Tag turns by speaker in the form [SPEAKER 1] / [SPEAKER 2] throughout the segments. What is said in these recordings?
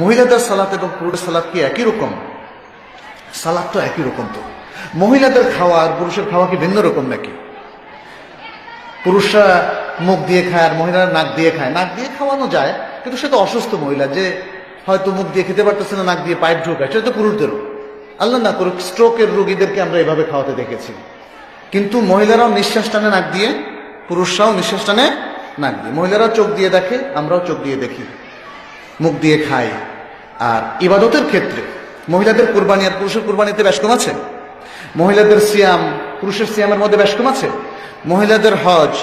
[SPEAKER 1] মহিলাদের সালাত এবং পুরুষের সালাত কি একই রকম? সালাদ তো একই রকম তো। মহিলাদের খাওয়া আর পুরুষের খাওয়া কি ভিন্ন রকম নাকি? পুরুষরা মুখ দিয়ে খায় আর মহিলারা নাক দিয়ে খায়। নাক দিয়ে খাওয়ানো যায়, কিন্তু সে তো অসুস্থ মহিলা যে হয়তো মুখ দিয়ে খেতে পারতেছে না, নাক দিয়ে পাইপ ঢোকায় সেটা তো পুরুষদেরও। আল্লাহ না করুক স্ট্রোকের রোগীদেরকে আমরা এভাবে খাওয়াতে দেখেছি। কিন্তু মহিলারাও নিঃশ্বাস টানে নাক দিয়ে, পুরুষরাও নিঃশ্বাস টানে নাক দিয়ে। মহিলারাও চোখ দিয়ে দেখে, আমরাও চোখ দিয়ে দেখি। মুখ দিয়ে খাই আর ইবাদতের ক্ষেত্রে মহিলাদের কোরবানি আর পুরুষের কোরবানিতে কম আছে। মহিলাদের সিয়াম পুরুষের সিয়ামের মধ্যে কম আছে। মহিলাদের হজ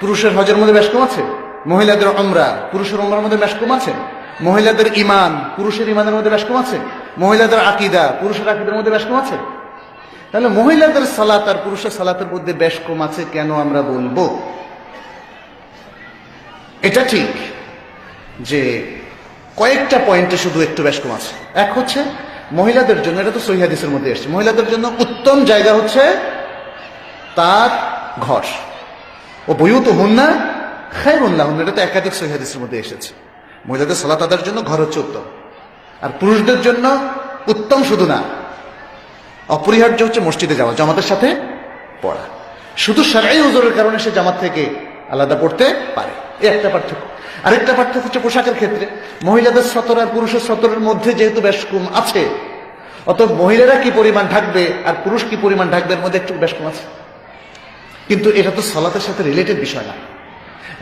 [SPEAKER 1] পুরুষের হজের মধ্যে কম আছে। মহিলাদের অমরা পুরুষের অমরার মধ্যে কম আছে। মহিলাদের ইমান পুরুষের ইমানের মধ্যে কম আছে। মহিলাদের আকিদা পুরুষের আকিদের মধ্যে কম আছে। তাহলে মহিলাদের সালাত আর পুরুষের সালাতের মধ্যে বেশ কম আছে কেন আমরা বলব? এটা ঠিক যে কয়েকটা পয়েন্টে শুধু একটু বেশ কম আছে। এক হচ্ছে, মহিলাদের জন্য, এটা তো সহিহাদিসের মধ্যে এসছে, মহিলাদের জন্য উত্তম জায়গা হচ্ছে তার ঘর। ও বইও তো হুন না খাই উল্লাহ এটা তো একাধিক সহিহাদিসের মধ্যে এসেছে। মহিলাদের সালাত আদার জন্য ঘর হচ্ছে উত্তম। আর পুরুষদের জন্য উত্তম শুধু না, অপরিহার্য হচ্ছে মসজিদে যাওয়া, জামাতের সাথে পড়া। শুধু সারাই ওজোরের কারণে সে জামাত থেকে আলাদা পড়তে পারে। এই একটা পার্থক্য। আরেকটা পার্থক্য হচ্ছে পোশাকের ক্ষেত্রে। মহিলাদের সতর আর পুরুষের সতরের মধ্যে যেহেতু বেশ কম আছে অত মহিলারা কি পরিমাণ ঢাকবে আর পুরুষ কি পরিমাণ ঢাকবে এর মধ্যে একটু বেশ কম আছে। কিন্তু এটা তো সালাতের সাথে রিলেটেড বিষয় না।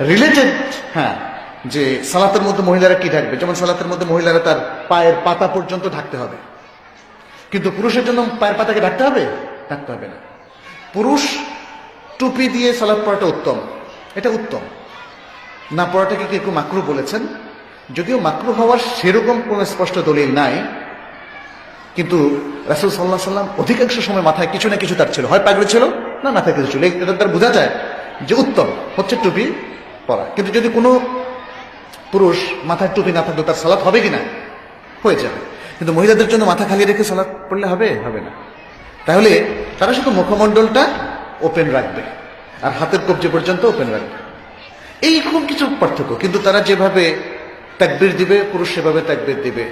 [SPEAKER 1] রিলেটেড হ্যাঁ যে সালাতের মধ্যে মহিলারা কি ঢাকবে? যেমন সালাতের মধ্যে মহিলারা তার পায়ের পাতা পর্যন্ত ঢাকতে হবে। কিন্তু পুরুষের জন্য পায়ের পাতাকে ঢাকতে হবে? ঢাকতে হবে না। পুরুষ টুপি দিয়ে সালাদ পড়াটা উত্তম। এটা উত্তম। না পড়াটাকে কেউ মাকরু বলেছেন? যদিও মাকরু হওয়ার সেরকম কোনো স্পষ্ট দলিল নাই, কিন্তু রাসুল সাল্লাহ সাল্লাম অধিকাংশ সময় মাথায় কিছু না কিছু তার ছিল। হয় পাগড়ি ছিল, না মাথায় কিছু ছিল। এটা তার বোঝা যায় যে উত্তম, হচ্ছে টুপি পরা। কিন্তু যদি কোনো পুরুষ মাথায় টুপি না থাকলে তার সালাত হবে কিনা? হয়ে যাবে। কিন্তু মহিলাদের জন্য মাথা খালি রেখে সালাত পড়লে হবে? হবে না। তাহলে তারা শুধু মুখমণ্ডলটা ওপেন রাখবে, আর হাতের কবজি পর্যন্ত ওপেন রাখবে। এইরকম কিছু পার্থক্য। কিন্তু তারা যেভাবে তাকবির দিবে, পুরুষ সেভাবে তাকবির দিবে।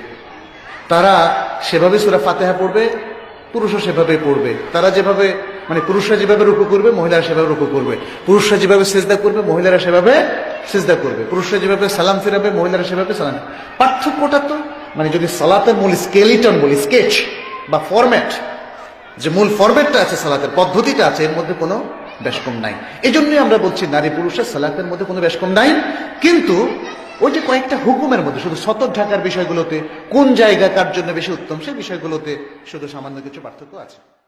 [SPEAKER 1] তারা সেভাবে সুরা ফাতেহা পড়বে, পুরুষও সেভাবে পড়বে। তারা যেভাবে মানে পুরুষরা যেভাবে রুকু করবে, মহিলারা সেভাবে রুকু করবে। পুরুষরা যেভাবে সেজদা করবে, মহিলারা সেভাবে সেজদা করবে। পুরুষরা যেভাবে সালাম ফিরাবে, মহিলারা সেভাবে সালাম পার্থক্যটা তো মানে যদি সালাতের মূল স্কেলিটন বলি স্কেচ বা ফরম্যাট যে মূল ফরম্যাটটা আছে সালাতের, পদ্ধতিটা আছে, এর মধ্যে কোনো বেশকম নাই। এই জন্যই আমরা বলছি নারী পুরুষের সালাতের মধ্যে কোনো ব্যাসকম নাই। কিন্তু ওই যে কয়েকটা হুকুমের মধ্যে, শুধু সতর ঢাকার বিষয়গুলোতে, কোন জায়গা কার জন্য বেশি উত্তম, সেই বিষয়গুলোতে শুধু সামান্য কিছু পার্থক্য আছে।